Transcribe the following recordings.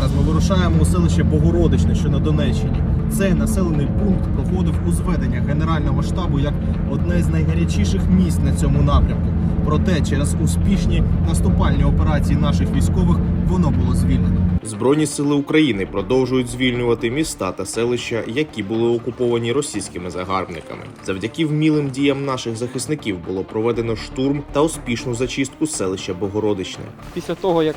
зараз ми вирушаємо у селище Богородичне, що на Донеччині. Цей населений пункт проходив у зведення Генерального штабу як одне з найгарячіших місць на цьому напрямку. Проте через успішні наступальні операції наших військових воно було звільнено. Збройні сили України продовжують звільнювати міста та селища, які були окуповані російськими загарбниками. Завдяки вмілим діям наших захисників було проведено штурм та успішну зачистку селища Богородичне. Після того, як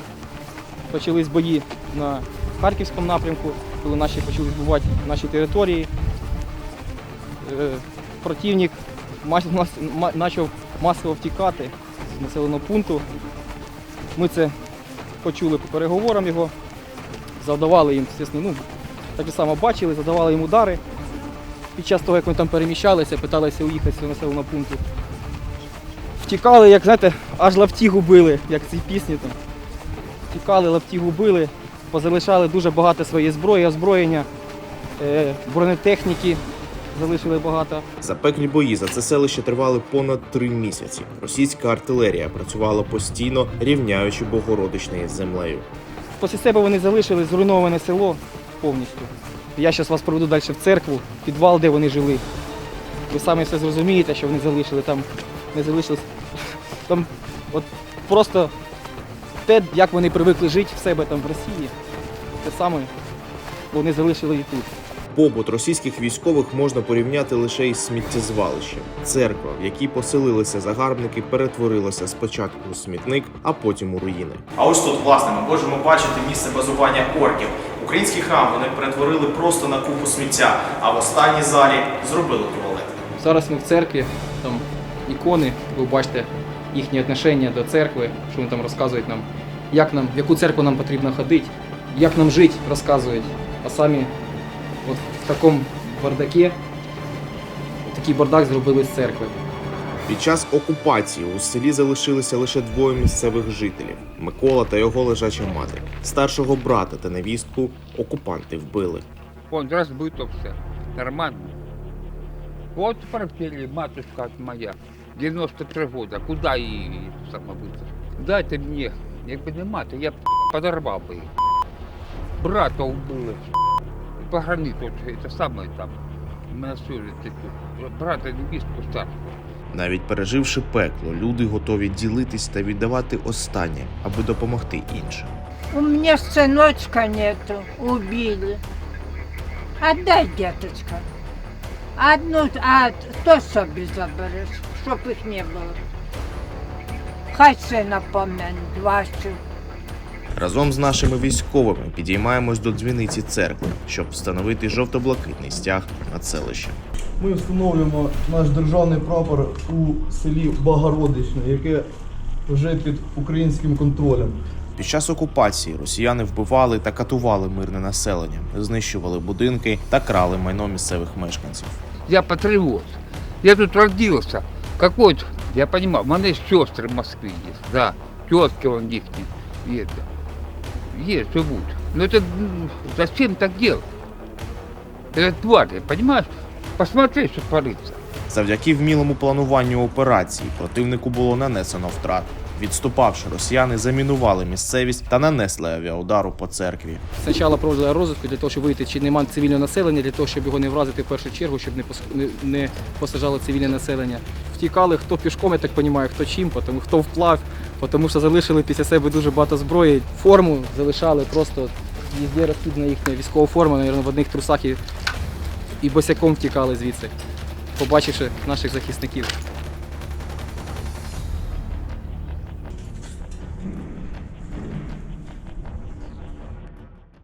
почались бої на Харківському напрямку, коли наші почали відбувати наші території, е, противник почав масово втікати з населеного пункту. Ми це почули по переговорам його, завдавали їм, звісно, ну, так само бачили, задавали їм удари. Під час того, як ми там переміщалися, питалися уїхати з населеного пункту. Втікали, як знаєте, аж лавті губили, як в цій пісні там. Втікали, лавті губили, позалишали дуже багато своєї зброї, озброєння, е, бронетехніки залишили багато. Запеклі бої за це селище тривали понад три місяці. Російська артилерія працювала постійно, рівняючи Богородичне із землею. Після себе вони залишили зруйноване село повністю. Я зараз вас проведу далі в церкву, підвал, де вони жили. Ви самі все зрозумієте, що вони залишили там, не залишилось. Там от просто те, як вони привикли жити в себе там в Росії, те саме вони залишили і тут. Побут російських військових можна порівняти лише із сміттєзвалищем. Церква, в якій поселилися загарбники, перетворилася спочатку у смітник, а потім у руїни. А ось тут, власне, ми можемо бачити місце базування орків. Український храм вони перетворили просто на купу сміття, а в останній залі зробили туалет. Зараз ми в церкві, там ікони, ви бачите їхнє відношення до церкви, що вони там розказують нам, як нам, в яку церкву нам потрібно ходити, як нам жити, розказують. А самі от в такому бардакі, такий бардак зробили з церкви. Під час окупації у селі залишилися лише двоє місцевих жителів: Микола та його лежача мати. Старшого брата та невістку окупанти вбили. Он разбыто все. Нормально. Вот портфели, матушка моя. 93 года. Куда її самобити? Дайте мені, якби не мати, я б подорвав би їх. Брата вбили. Пограни тут, це саме там. Мене тут. Брата невістку старшого. Навіть переживши пекло, люди готові ділитись та віддавати останнє, аби допомогти іншим. У меня сыночка нету, убили. Отдай, деточка. Одну, а то собі забереш, щоб їх не було. Хай сина помянуть, Васю. Разом з нашими військовими підіймаємось до дзвіниці церкви, щоб встановити жовто-блакитний стяг над селищем. Ми встановлюємо наш державний прапор у селі Богородичне, яке вже під українським контролем. Під час окупації росіяни вбивали та катували мирне населення, знищували будинки та крали майно місцевих мешканців. Я патриот. Я тут родился. Какой тут? Я понимаю, у меня есть сестры в Москве есть, да. Тетки вон их есть. Есть, живут. Но это м, зачем так делать? Это твари, понимаешь? Посмотри, что творится. Завдяки вмілому плануванню операції противнику було нанесено втрат. Відступавши, росіяни замінували місцевість та нанесли авіаудару по церкві. Спочатку проводили розвитку для того, щоб вийти, чи немає цивільного населення, для того, щоб його не вразити в першу чергу, щоб не, пос... не, не посажало цивільне населення. Втікали хто пішком, я так розумію, хто чим, тому хто вплав, тому що залишили після себе дуже багато зброї. Форму залишали просто везде розкидана їхня військова форма, мабуть, в одних трусах і, і босяком втікали звідси, побачивши наших захисників.